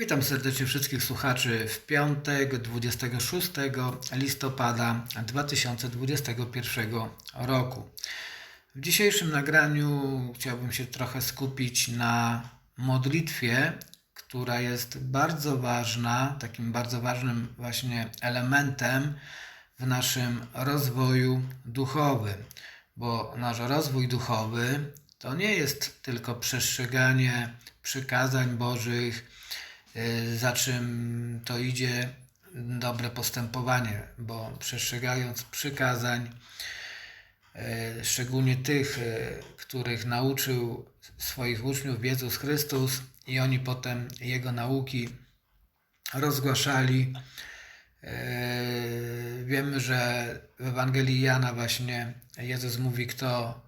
Witam serdecznie wszystkich słuchaczy w piątek 26 listopada 2021 roku. W dzisiejszym nagraniu chciałbym się trochę skupić na modlitwie, która jest bardzo ważna, takim bardzo ważnym właśnie elementem w naszym rozwoju duchowym, bo nasz rozwój duchowy to nie jest tylko przestrzeganie przykazań Bożych, za czym to idzie dobre postępowanie, bo przestrzegając przykazań, y, szczególnie tych, y, których nauczył swoich uczniów Jezus Chrystus i oni potem Jego nauki rozgłaszali. Y, Wiemy, że w Ewangelii Jana właśnie Jezus mówi, kto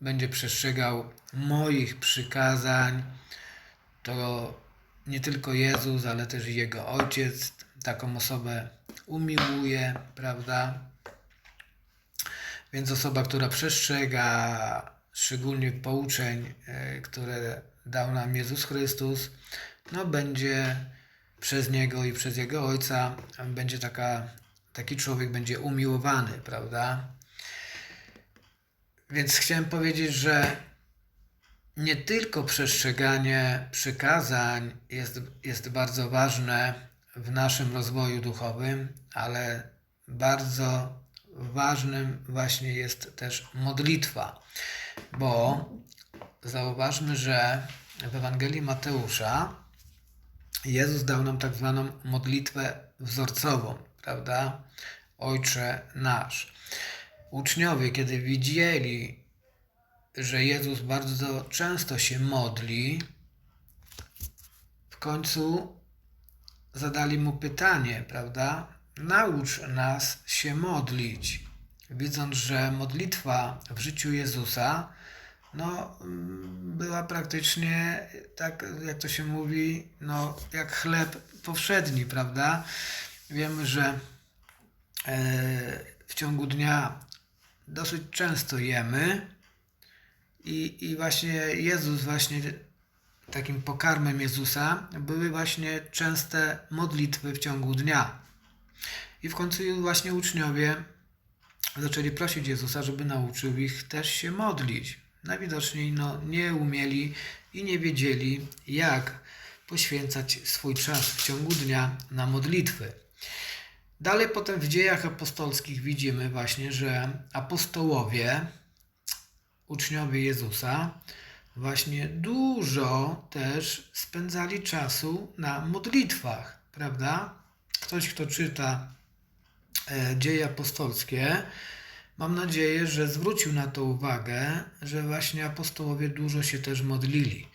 będzie przestrzegał moich przykazań, to nie tylko Jezus, ale też Jego Ojciec taką osobę umiłuje, prawda? Więc osoba, która przestrzega szczególnie pouczeń, e, które dał nam Jezus Chrystus, no będzie przez Niego i przez Jego Ojca, będzie taka, taki człowiek będzie umiłowany, prawda? Więc chciałem powiedzieć, że nie tylko przestrzeganie przykazań jest, jest bardzo ważne w naszym rozwoju duchowym, ale bardzo ważnym właśnie jest też modlitwa, bo zauważmy, że w Ewangelii Mateusza Jezus dał nam tak zwaną modlitwę wzorcową, prawda? Ojcze nasz. Uczniowie, kiedy widzieli, że Jezus bardzo często się modli, w końcu zadali mu pytanie, prawda? Naucz nas się modlić. Widząc, że modlitwa w życiu Jezusa no, była praktycznie tak, jak to się mówi, no, jak chleb powszedni, prawda? Wiemy, że e, w ciągu dnia dosyć często jemy i, i właśnie Jezus, właśnie takim pokarmem Jezusa były właśnie częste modlitwy w ciągu dnia. I w końcu właśnie uczniowie zaczęli prosić Jezusa, żeby nauczył ich też się modlić. Najwidoczniej no, nie umieli i nie wiedzieli, jak poświęcać swój czas w ciągu dnia na modlitwy. Dalej potem w dziejach apostolskich widzimy właśnie, że apostołowie, uczniowie Jezusa, właśnie dużo też spędzali czasu na modlitwach, prawda? Ktoś, kto czyta e, dzieje apostolskie, mam nadzieję, że zwrócił na to uwagę, że właśnie apostołowie dużo się też modlili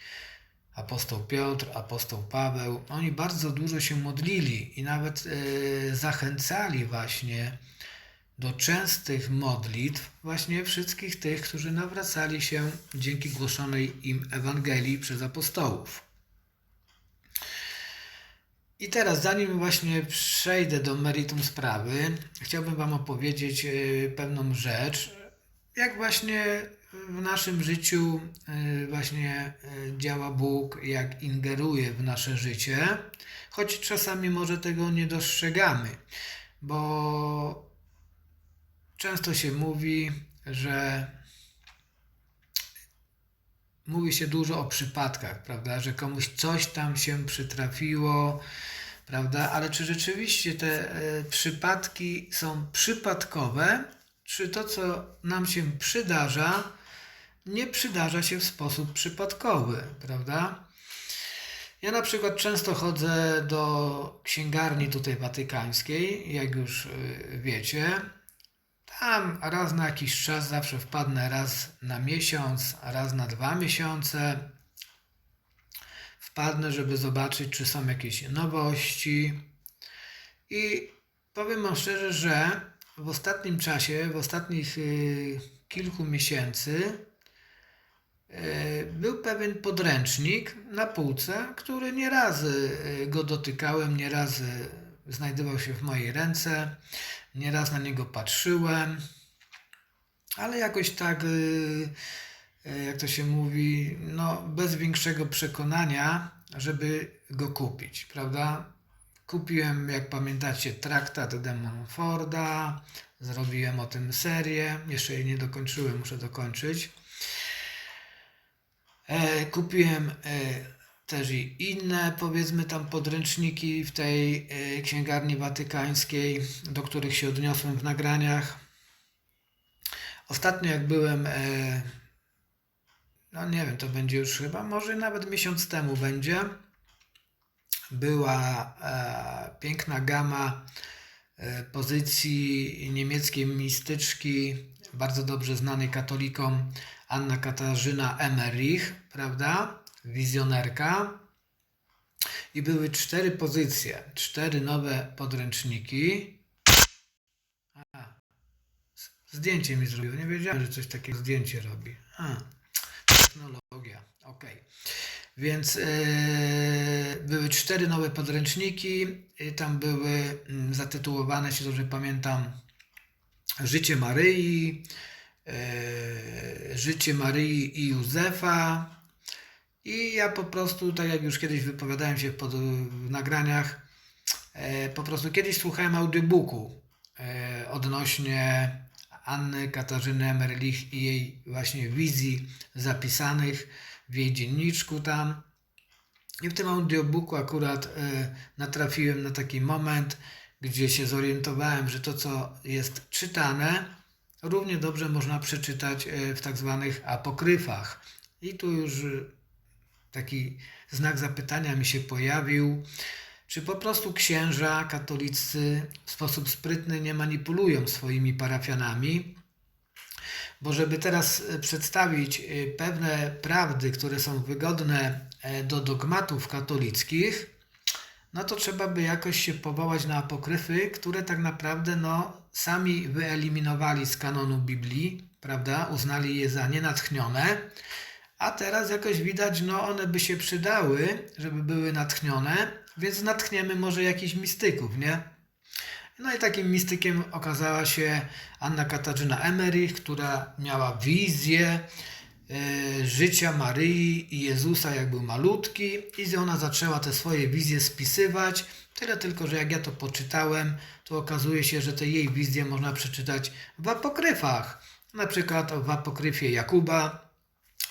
apostoł Piotr, apostoł Paweł, oni bardzo dużo się modlili i nawet e, zachęcali właśnie do częstych modlitw właśnie wszystkich tych, którzy nawracali się dzięki głoszonej im Ewangelii przez apostołów. I teraz, zanim właśnie przejdę do meritum sprawy, chciałbym Wam opowiedzieć e, pewną rzecz, jak właśnie w naszym życiu y, właśnie y, działa Bóg, jak ingeruje w nasze życie, choć czasami może tego nie dostrzegamy, bo często się mówi, że mówi się dużo o przypadkach, prawda, że komuś coś tam się przytrafiło, prawda, ale czy rzeczywiście te y, przypadki są przypadkowe, czy to, co nam się przydarza, nie przydarza się w sposób przypadkowy, prawda? Ja na przykład często chodzę do księgarni tutaj watykańskiej, jak już y, wiecie. Tam raz na jakiś czas zawsze wpadnę raz na miesiąc, raz na dwa miesiące. Wpadnę, żeby zobaczyć, czy są jakieś nowości. I powiem wam szczerze, że w ostatnim czasie, w ostatnich y, kilku miesięcy, y, był pewien podręcznik na półce, który nieraz y, go dotykałem, nieraz znajdował się w mojej ręce, nieraz na niego patrzyłem, ale jakoś tak e, jak to się mówi, no, bez większego przekonania, żeby go kupić, prawda? Kupiłem, jak pamiętacie, traktat Demon Forda, zrobiłem o tym serię, jeszcze jej nie dokończyłem, muszę dokończyć. E, kupiłem e, też i inne, powiedzmy tam podręczniki w tej e, księgarni watykańskiej, do których się odniosłem w nagraniach. Ostatnio jak byłem, e, no nie wiem, to będzie już chyba, może nawet miesiąc temu będzie, była e, piękna gama pozycji niemieckiej mistyczki, bardzo dobrze znanej katolikom, Anna Katarzyna Emmerich, prawda? Wizjonerka. I były cztery pozycje, cztery nowe podręczniki. A, zdjęcie mi zrobiło. Nie wiedziałem, że coś takiego zdjęcie robi. A, technologia. Okej. Więc e, były cztery nowe podręczniki. Tam były mm, zatytułowane, jeśli dobrze pamiętam, Życie Maryi, e, Życie Maryi i Józefa. I ja po prostu, tak jak już kiedyś wypowiadałem się pod, w nagraniach, e, po prostu kiedyś słuchałem audiobooku e, odnośnie Anny Katarzyny Emerlich i jej właśnie wizji zapisanych w jej dzienniczku tam. I w tym audiobooku akurat e, natrafiłem na taki moment, gdzie się zorientowałem, że to, co jest czytane, równie dobrze można przeczytać e, w tak zwanych apokryfach. I tu już taki znak zapytania mi się pojawił, czy po prostu księża katolicy w sposób sprytny nie manipulują swoimi parafianami, bo żeby teraz e, przedstawić e, pewne prawdy, które są wygodne e, do dogmatów katolickich, no to trzeba by jakoś się powołać na apokryfy, które tak naprawdę no, sami wyeliminowali z kanonu Biblii, prawda? Uznali je za nienatchnione, a teraz jakoś widać, no one by się przydały, żeby były natchnione, więc natchniemy może jakichś mistyków, nie? No i takim mistykiem okazała się Anna Katarzyna Emerich, która miała wizję e, życia Maryi i Jezusa, jak był malutki, i ona zaczęła te swoje wizje spisywać. Tyle tylko, że jak ja to poczytałem, to okazuje się, że te jej wizje można przeczytać w apokryfach. Na przykład w apokryfie Jakuba,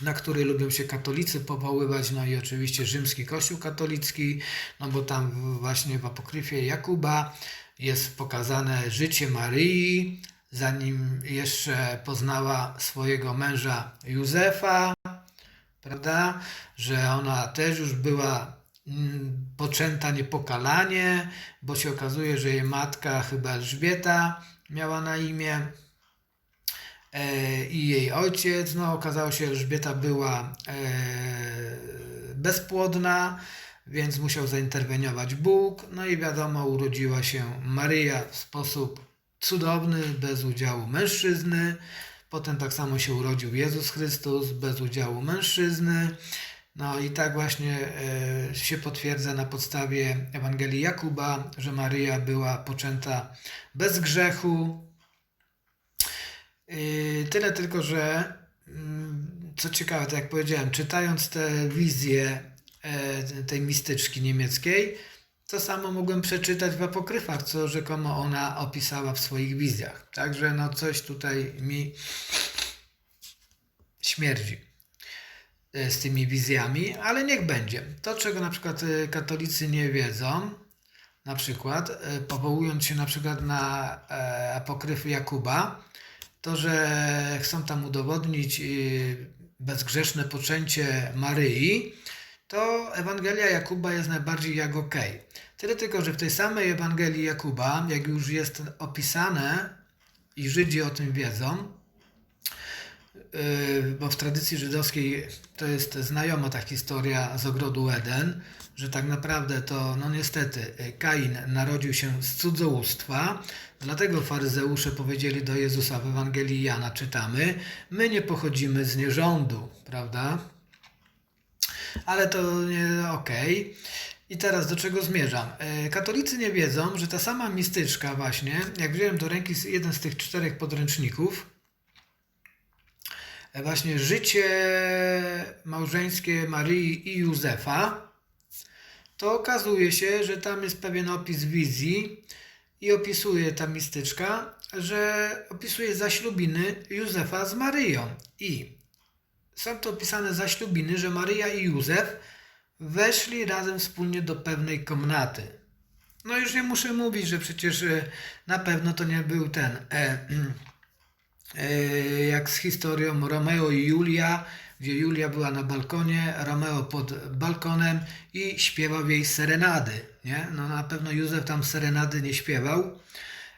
na który lubią się katolicy powoływać, no i oczywiście rzymski kościół katolicki, no bo tam właśnie w apokryfie Jakuba jest pokazane życie Maryi, zanim jeszcze poznała swojego męża Józefa, prawda, że ona też już była mm, poczęta niepokalanie, bo się okazuje, że jej matka chyba Elżbieta miała na imię i jej ojciec. No, okazało się, że Elżbieta była e, bezpłodna, więc musiał zainterweniować Bóg. No i wiadomo, urodziła się Maryja w sposób cudowny, bez udziału mężczyzny. Potem tak samo się urodził Jezus Chrystus bez udziału mężczyzny. No i tak właśnie e, się potwierdza na podstawie Ewangelii Jakuba, że Maryja była poczęta bez grzechu, Tyle tylko, że mm, co ciekawe, tak jak powiedziałem, czytając te wizje e, tej mistyczki niemieckiej, to samo mogłem przeczytać w apokryfach, co rzekomo ona opisała w swoich wizjach. Także no coś tutaj mi śmierdzi e, z tymi wizjami, ale niech będzie. To, czego na przykład e, katolicy nie wiedzą, na przykład powołując się na przykład na apokryfy Jakuba, to, że chcą tam udowodnić y, bezgrzeszne poczęcie Maryi, to Ewangelia Jakuba jest najbardziej jak okej. Tyle tylko, że w tej samej Ewangelii Jakuba, jak już jest opisane i Żydzi o tym wiedzą, Yy, bo w tradycji żydowskiej to jest znajoma ta historia z ogrodu Eden, że tak naprawdę to, no niestety, Kain narodził się z cudzołóstwa, dlatego faryzeusze powiedzieli do Jezusa w Ewangelii Jana, czytamy, my nie pochodzimy z nierządu, prawda? Ale to nie okej. I teraz do czego zmierzam? E, Katolicy nie wiedzą, że ta sama mistyczka właśnie, jak wziąłem do ręki jeden z tych czterech podręczników, e, właśnie życie małżeńskie Maryi i Józefa, to okazuje się, że tam jest pewien opis wizji i opisuje ta mistyczka, że opisuje zaślubiny Józefa z Maryją. I są to opisane zaślubiny, że Maryja i Józef weszli razem wspólnie do pewnej komnaty. No już nie muszę mówić, że przecież e, na pewno to nie był ten, e, e, jak z historią Romeo i Julia, Julia była na balkonie, Romeo pod balkonem i śpiewał jej serenady, nie? No na pewno Józef tam serenady nie śpiewał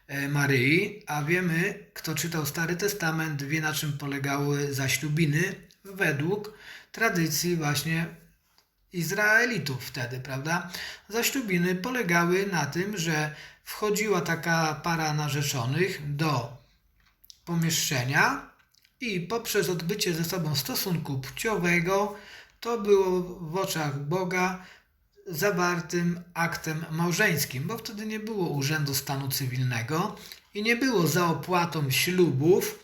e, Maryi, a wiemy, kto czytał Stary Testament, wie na czym polegały zaślubiny według tradycji właśnie Izraelitów wtedy, prawda? Zaślubiny polegały na tym, że wchodziła taka para narzeczonych do pomieszczenia i poprzez odbycie ze sobą stosunku płciowego to było w oczach Boga zawartym aktem małżeńskim, bo wtedy nie było urzędu stanu cywilnego i nie było za opłatą ślubów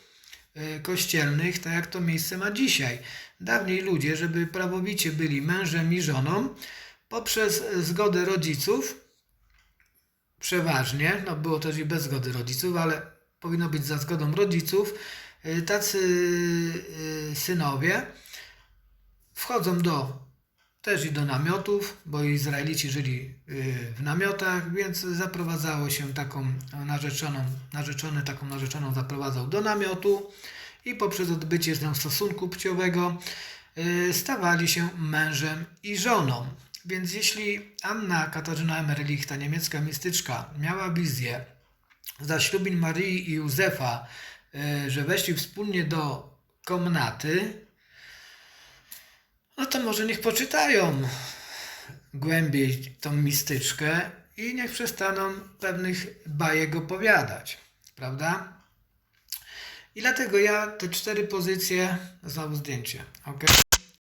e, kościelnych, tak jak to miejsce ma dzisiaj. Dawniej ludzie, żeby prawowicie byli mężem i żoną, poprzez zgodę rodziców, przeważnie, no było też i bez zgody rodziców, ale powinno być za zgodą rodziców, y, tacy y, synowie wchodzą do też i do namiotów, bo Izraelici żyli y, w namiotach, więc zaprowadzało się taką narzeczoną, narzeczony taką narzeczoną zaprowadzał do namiotu i poprzez odbycie z nią stosunku płciowego y, stawali się mężem i żoną. Więc jeśli Anna Katarzyna Emerlich, ta niemiecka mistyczka, miała wizję zaślubin Maryi i Józefa, y, że weszli wspólnie do komnaty, no to może niech poczytają głębiej tą mistyczkę i niech przestaną pewnych bajek opowiadać, prawda? I dlatego ja te cztery pozycje, znowu zdjęcie, ok?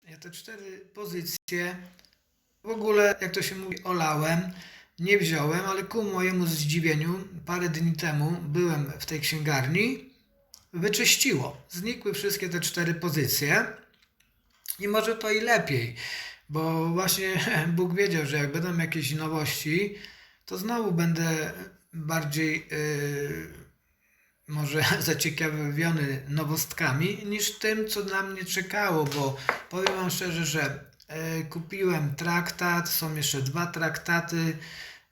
Ja te cztery pozycje w ogóle, jak to się mówi, olałem, nie wziąłem, ale ku mojemu zdziwieniu parę dni temu byłem w tej księgarni, wyczyściło. Znikły wszystkie te cztery pozycje i może to i lepiej, bo właśnie Bóg wiedział, że jak będą jakieś nowości, to znowu będę bardziej yy, może zaciekawiony nowostkami niż tym, co na mnie czekało, bo powiem Wam szczerze, że e, kupiłem traktat, są jeszcze dwa traktaty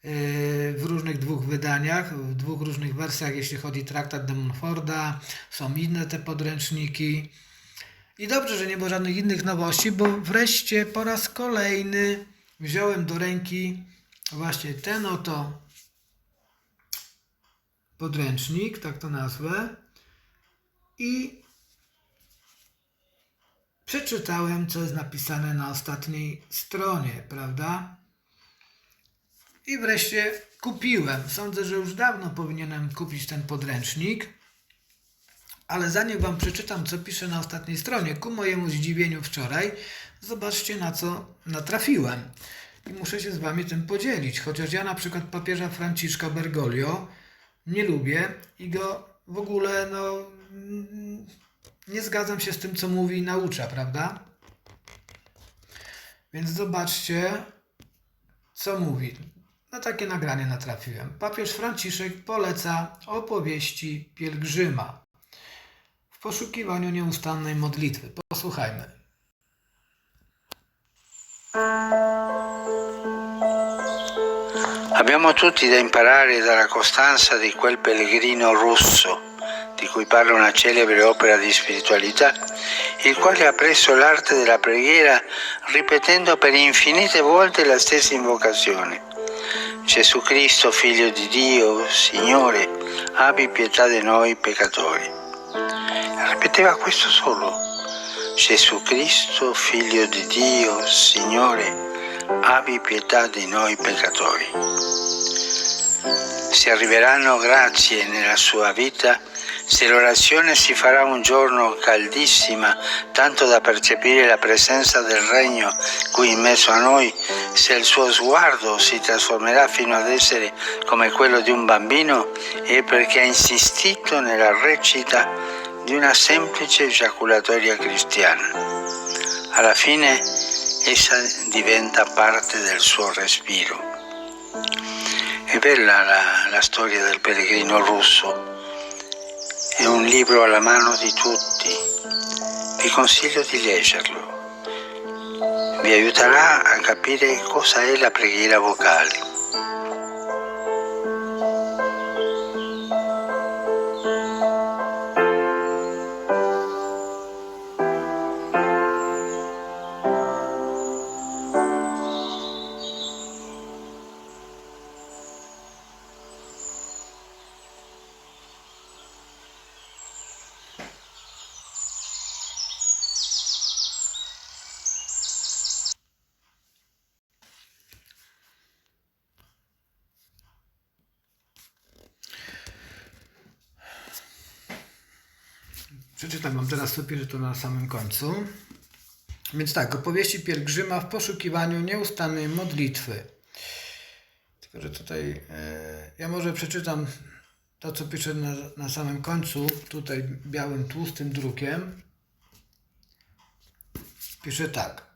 w różnych dwóch wydaniach, w dwóch różnych wersjach, jeśli chodzi traktat de Montforda, są inne te podręczniki. I dobrze, że nie było żadnych innych nowości, bo wreszcie po raz kolejny wziąłem do ręki właśnie ten oto podręcznik, tak to nazwę, i przeczytałem, co jest napisane na ostatniej stronie, prawda? I wreszcie kupiłem. Sądzę, że już dawno powinienem kupić ten podręcznik, ale zanim Wam przeczytam, co pisze na ostatniej stronie, ku mojemu zdziwieniu wczoraj, zobaczcie na co natrafiłem. I muszę się z Wami tym podzielić. Chociaż ja na przykład papieża Franciszka Bergoglio nie lubię i go w ogóle no, nie zgadzam się z tym, co mówi i naucza, prawda? Więc zobaczcie, co mówi. Na takie nagranie natrafiłem. Papież Franciszek poleca opowieści pielgrzyma w poszukiwaniu nieustannej modlitwy. Posłuchajmy. Abbiamo tutti da imparare dalla costanza di quel pellegrino russo, di cui parla una celebre opera di spiritualità, il quale ha appreso l'arte della preghiera ripetendo per infinite volte la stessa invocazione. Gesù Cristo, Figlio di Dio, Signore, abbi pietà di noi peccatori. Ripeteva questo solo. Gesù Cristo, Figlio di Dio, Signore, abbi pietà di noi peccatori. Si arriveranno grazie nella sua vita se l'orazione si farà un giorno caldissima, tanto da percepire la presenza del Regno qui in mezzo a noi, se il suo sguardo si trasformerà fino ad essere come quello di un bambino, è perché ha insistito nella recita di una semplice giaculatoria cristiana. Alla fine essa diventa parte del suo respiro. Bella la, la storia del pellegrino russo, è un libro alla mano di tutti, vi consiglio di leggerlo, vi aiuterà a capire cosa è la preghiera vocale. Przeczytam wam teraz sobie to na samym końcu. Więc tak, opowieści pielgrzyma w poszukiwaniu nieustannej modlitwy. Tylko, że tutaj e, ja może przeczytam to, co pisze na, na samym końcu, tutaj białym, tłustym drukiem. Pisze tak.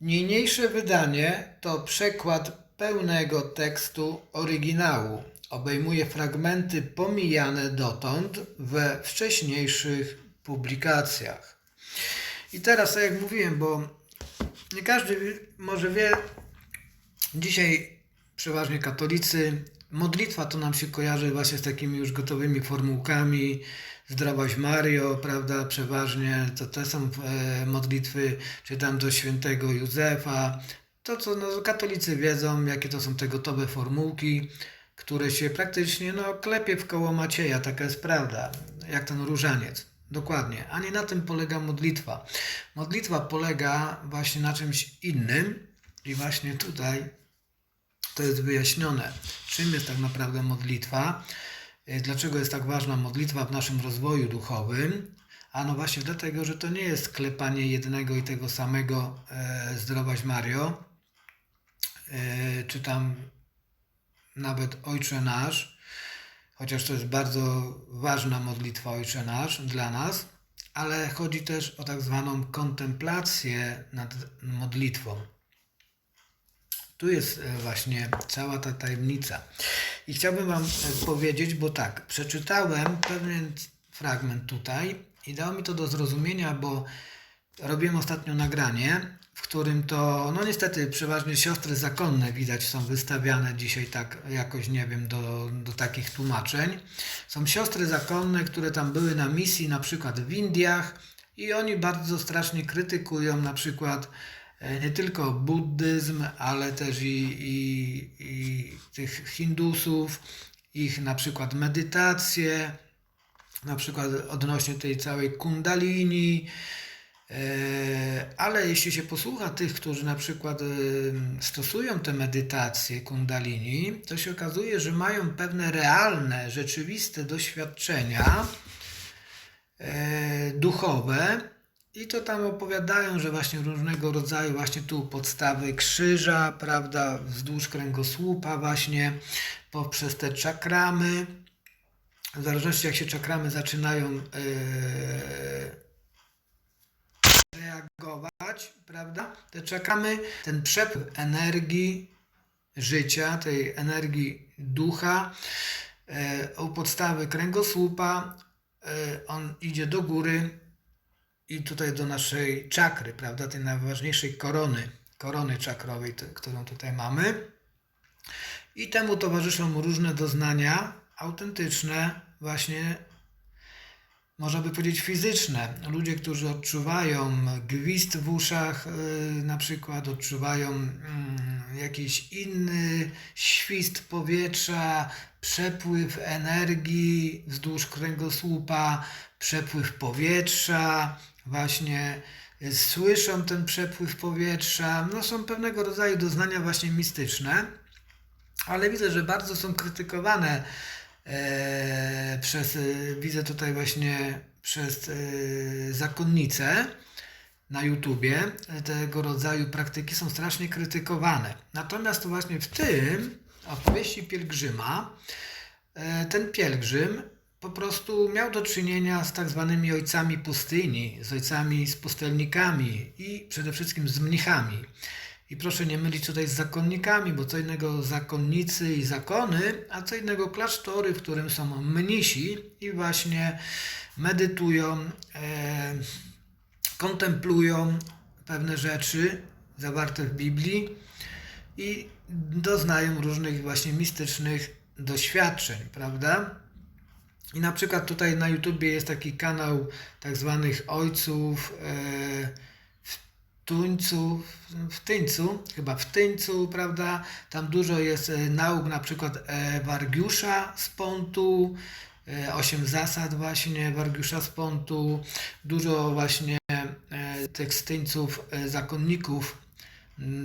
Niniejsze wydanie to przekład pełnego tekstu oryginału. Obejmuje fragmenty pomijane dotąd we wcześniejszych publikacjach. I teraz, tak jak mówiłem, bo nie każdy może wie, dzisiaj przeważnie katolicy, modlitwa to nam się kojarzy właśnie z takimi już gotowymi formułkami, zdrowaś Mario, prawda, przeważnie to te są e, modlitwy, czy tam do świętego Józefa, to co no, katolicy wiedzą, jakie to są te gotowe formułki, które się praktycznie no, klepie w koło Macieja, taka jest prawda, jak ten różaniec. Dokładnie. A nie na tym polega modlitwa. Modlitwa polega właśnie na czymś innym i właśnie tutaj to jest wyjaśnione, czym jest tak naprawdę modlitwa, y, dlaczego jest tak ważna modlitwa w naszym rozwoju duchowym. A no właśnie dlatego, że to nie jest klepanie jednego i tego samego e, zdrowaś Mario, e, czy tam nawet Ojcze Nasz, chociaż to jest bardzo ważna modlitwa Ojcze Nasz dla nas, ale chodzi też o tak zwaną kontemplację nad modlitwą. Tu jest e, właśnie cała ta tajemnica. I chciałbym Wam e, powiedzieć, bo tak, przeczytałem pewien fragment tutaj i dało mi to do zrozumienia, bo robiłem ostatnio nagranie, w którym to, no niestety, przeważnie siostry zakonne widać są wystawiane dzisiaj tak jakoś, nie wiem, do, do takich tłumaczeń. Są siostry zakonne, które tam były na misji, na przykład w Indiach i oni bardzo strasznie krytykują na przykład e, nie tylko buddyzm, ale też i, i, i tych Hindusów, ich na przykład medytacje, na przykład odnośnie tej całej kundalini, Ale jeśli się posłucha tych, którzy na przykład e, stosują te medytacje kundalini, to się okazuje, że mają pewne realne, rzeczywiste doświadczenia e, duchowe i to tam opowiadają, że właśnie różnego rodzaju właśnie tu podstawy krzyża, prawda, wzdłuż kręgosłupa właśnie, poprzez te czakramy, w zależności jak się czakramy zaczynają e, reagować, prawda? Te czekamy, ten przepływ energii życia, tej energii ducha e, u podstawy kręgosłupa, e, on idzie do góry i tutaj do naszej czakry, prawda? Tej najważniejszej korony, korony czakrowej, którą tutaj mamy. I temu towarzyszą różne doznania autentyczne, właśnie można by powiedzieć fizyczne. Ludzie, którzy odczuwają gwizd w uszach, yy, na przykład odczuwają mm, jakiś inny świst powietrza, przepływ energii wzdłuż kręgosłupa, przepływ powietrza, właśnie yy, słyszą ten przepływ powietrza. No są pewnego rodzaju doznania właśnie mistyczne, ale widzę, że bardzo są krytykowane e, przez, e, widzę tutaj właśnie przez e, zakonnice na YouTubie, tego rodzaju praktyki są strasznie krytykowane. Natomiast właśnie w tym opowieści pielgrzyma, ten pielgrzym po prostu miał do czynienia z tak zwanymi ojcami pustyni, z ojcami z pustelnikami i przede wszystkim z mnichami. I proszę nie mylić tutaj z zakonnikami, bo co innego zakonnicy i zakony, a co innego klasztory, w którym są mnisi i właśnie medytują, e, kontemplują pewne rzeczy zawarte w Biblii i doznają różnych właśnie mistycznych doświadczeń, prawda? I na przykład tutaj na YouTubie jest taki kanał tak zwanych ojców e, Tuńcu, w Tyńcu, chyba w Tyńcu, prawda? Tam dużo jest e, nauk, na przykład e, Wargiusza z Pontu, e, osiem zasad właśnie Wargiusza z Pontu, dużo właśnie tych Tyńców, zakonników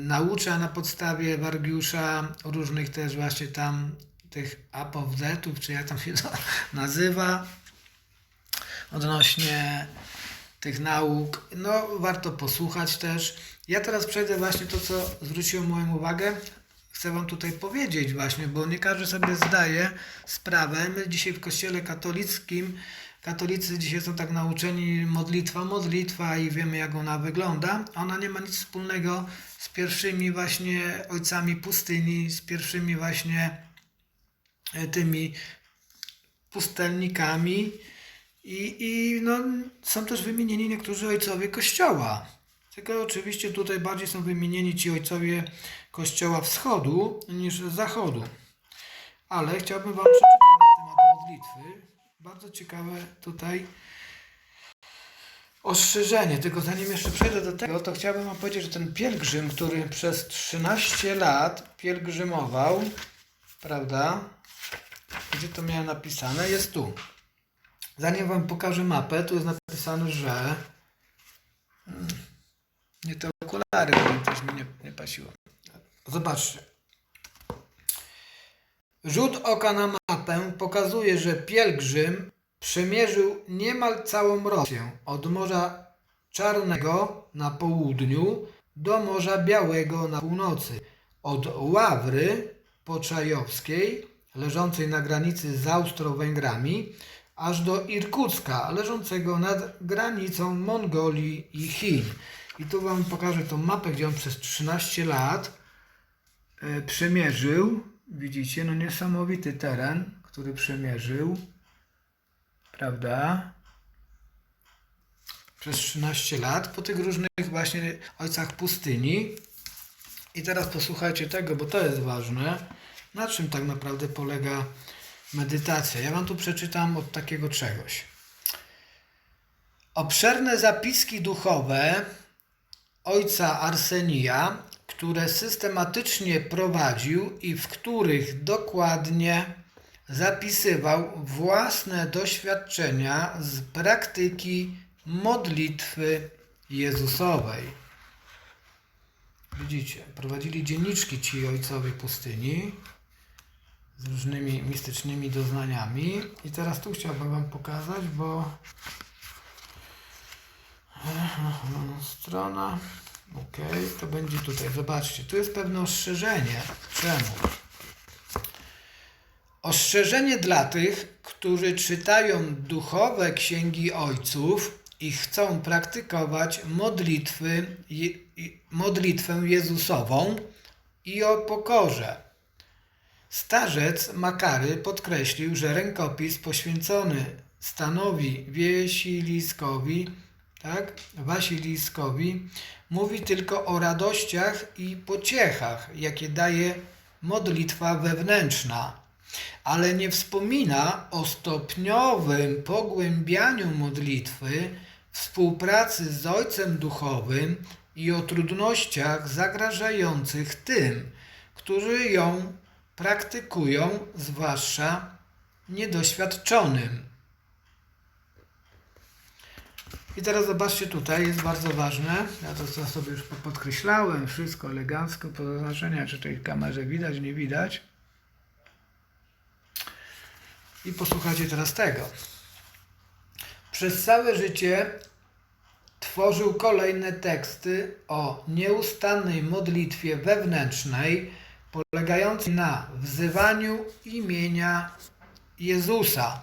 naucza na podstawie Wargiusza, różnych też właśnie tam tych apowzetów, czy jak tam się to nazywa, odnośnie tych nauk. No, warto posłuchać też. Ja teraz przejdę właśnie to, co zwróciło moją uwagę. Chcę Wam tutaj powiedzieć właśnie, bo nie każdy sobie zdaje sprawę. My dzisiaj w kościele katolickim, katolicy dzisiaj są tak nauczeni modlitwa, modlitwa i wiemy jak ona wygląda. Ona nie ma nic wspólnego z pierwszymi właśnie ojcami pustyni, z pierwszymi właśnie e, tymi pustelnikami i, i no, są też wymienieni niektórzy ojcowie Kościoła. Tylko oczywiście tutaj bardziej są wymienieni ci ojcowie Kościoła Wschodu niż Zachodu. Ale chciałbym Wam przeczytać na temat modlitwy. Bardzo ciekawe tutaj ostrzeżenie. Tylko zanim jeszcze przejdę do tego, to chciałbym Wam powiedzieć, że ten pielgrzym, który przez 13 lat pielgrzymował, prawda? Gdzie to miałem napisane? Jest tu. Zanim Wam pokażę mapę, tu jest napisane, że. Hmm, Nie te okulary, coś mi nie, nie pasiło. Zobaczcie. Rzut oka na mapę pokazuje, że pielgrzym przemierzył niemal całą Rosję od Morza Czarnego na południu do Morza Białego na północy, od Ławry Poczajowskiej, leżącej na granicy z Austro-Węgrami, aż do Irkucka, leżącego nad granicą Mongolii i Chin. I tu Wam pokażę tą mapę, gdzie on przez 13 lat e, przemierzył. Widzicie, no niesamowity teren, który przemierzył. Prawda? Przez 13 lat po tych różnych właśnie ojcach pustyni. I teraz posłuchajcie tego, bo to jest ważne. Na czym tak naprawdę polega medytacja? Ja Wam tu przeczytam od takiego czegoś. Obszerne zapiski duchowe ojca Arsenia, które systematycznie prowadził i w których dokładnie zapisywał własne doświadczenia z praktyki modlitwy Jezusowej. Widzicie, prowadzili dzienniczki ci ojcowie pustyni z różnymi mistycznymi doznaniami. I teraz tu chciałbym Wam pokazać, bo strona. Ok, to będzie tutaj. Zobaczcie, tu jest pewne ostrzeżenie. Czemu? Ostrzeżenie dla tych, którzy czytają duchowe księgi ojców i chcą praktykować modlitwy, modlitwę Jezusową i o pokorze. Starzec Makary podkreślił, że rękopis poświęcony stanowi Wiesiliskowi, tak, Wasiliskowi, mówi tylko o radościach i pociechach, jakie daje modlitwa wewnętrzna, ale nie wspomina o stopniowym pogłębianiu modlitwy, współpracy z Ojcem Duchowym i o trudnościach zagrażających tym, którzy ją praktykują, zwłaszcza niedoświadczonym. I teraz zobaczcie tutaj, jest bardzo ważne. Ja to sobie już podkreślałem, wszystko elegancko, po zaznaczenia, czy tej kamerze widać, nie widać. I posłuchajcie teraz tego. Przez całe życie tworzył kolejne teksty o nieustannej modlitwie wewnętrznej, polegającej na wzywaniu imienia Jezusa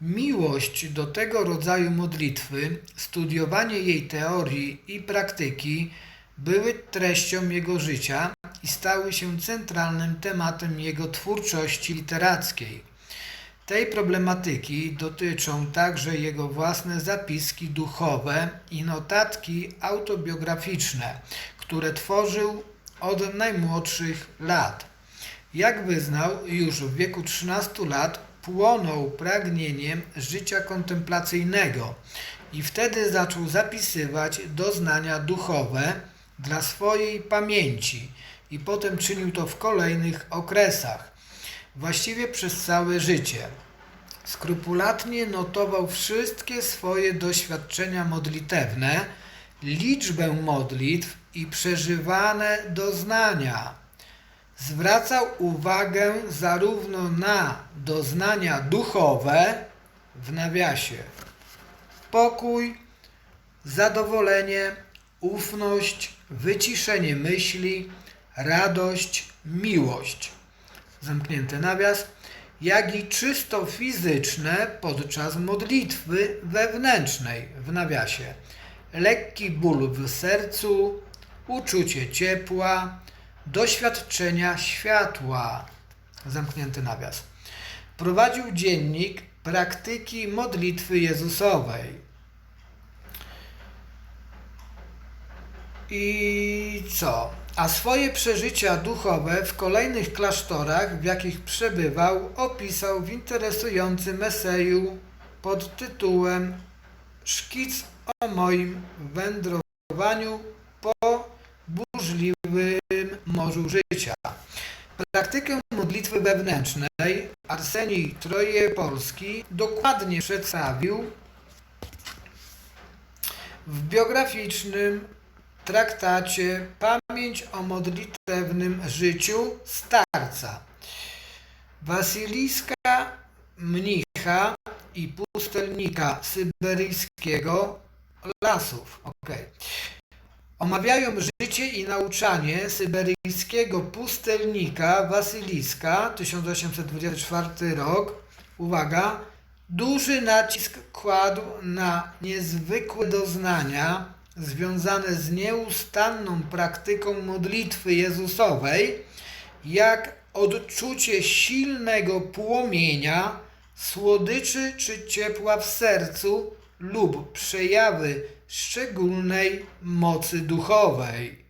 Miłość do tego rodzaju modlitwy, studiowanie jej teorii i praktyki były treścią jego życia i stały się centralnym tematem jego twórczości literackiej. Tej problematyki dotyczą także jego własne zapiski duchowe i notatki autobiograficzne, które tworzył od najmłodszych lat. Jak wyznał, już w wieku 13 lat płonął pragnieniem życia kontemplacyjnego i wtedy zaczął zapisywać doznania duchowe dla swojej pamięci i potem czynił to w kolejnych okresach, właściwie przez całe życie. Skrupulatnie notował wszystkie swoje doświadczenia modlitewne, liczbę modlitw i przeżywane doznania. Zwracał uwagę zarówno na doznania duchowe, w nawiasie, pokój, zadowolenie, ufność, wyciszenie myśli, radość, miłość. Zamknięty nawias, jak i czysto fizyczne podczas modlitwy wewnętrznej w nawiasie. Lekki ból w sercu, uczucie ciepła, doświadczenia światła. Zamknięty nawias. Prowadził dziennik praktyki modlitwy Jezusowej. I co? A swoje przeżycia duchowe w kolejnych klasztorach, w jakich przebywał, opisał w interesującym eseju pod tytułem Szkic o moim wędrowaniu po burzliwym morzu życia. Praktykę modlitwy wewnętrznej Arsenij Trojepolski dokładnie przedstawił w biograficznym traktacie Pamięć o modlitewnym życiu starca. Wasyliska mnicha i pustelnika syberyjskiego lasów. Okay. Omawiają życie i nauczanie syberyjskiego pustelnika Wasyliska 1824 rok. Uwaga, duży nacisk kładł na niezwykłe doznania związane z nieustanną praktyką modlitwy Jezusowej, jak odczucie silnego płomienia, słodyczy czy ciepła w sercu lub przejawy szczególnej mocy duchowej.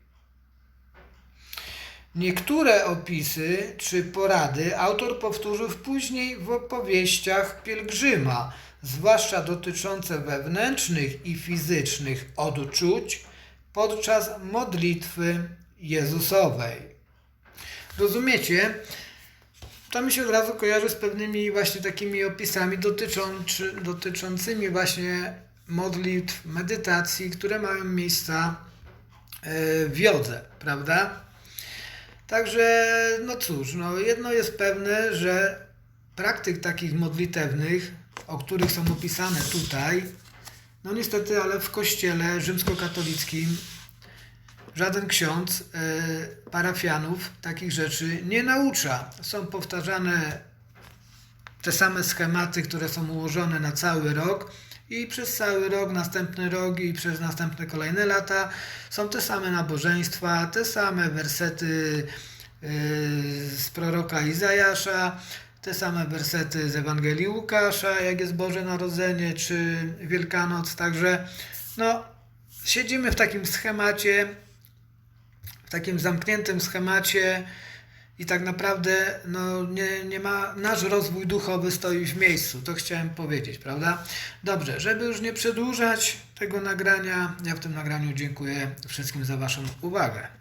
Niektóre opisy czy porady autor powtórzył później w opowieściach pielgrzyma, zwłaszcza dotyczące wewnętrznych i fizycznych odczuć podczas modlitwy Jezusowej. Rozumiecie? To mi się od razu kojarzy z pewnymi właśnie takimi opisami dotyczący, dotyczącymi właśnie modlitw, medytacji, które mają miejsca e, w jodze, prawda? Także, no cóż, no jedno jest pewne, że praktyk takich modlitewnych, o których są opisane tutaj, no niestety, ale w kościele rzymskokatolickim żaden ksiądz y, parafianów takich rzeczy nie naucza. Są powtarzane te same schematy, które są ułożone na cały rok i przez cały rok, następny rok i przez następne kolejne lata są te same nabożeństwa, te same wersety yy, z proroka Izajasza, te same wersety z Ewangelii Łukasza, jak jest Boże Narodzenie czy Wielkanoc. Także no, siedzimy w takim schemacie, w takim zamkniętym schemacie i tak naprawdę no, nie, nie ma, nasz rozwój duchowy stoi w miejscu, to chciałem powiedzieć, prawda? Dobrze, żeby już nie przedłużać tego nagrania, ja w tym nagraniu dziękuję wszystkim za Waszą uwagę.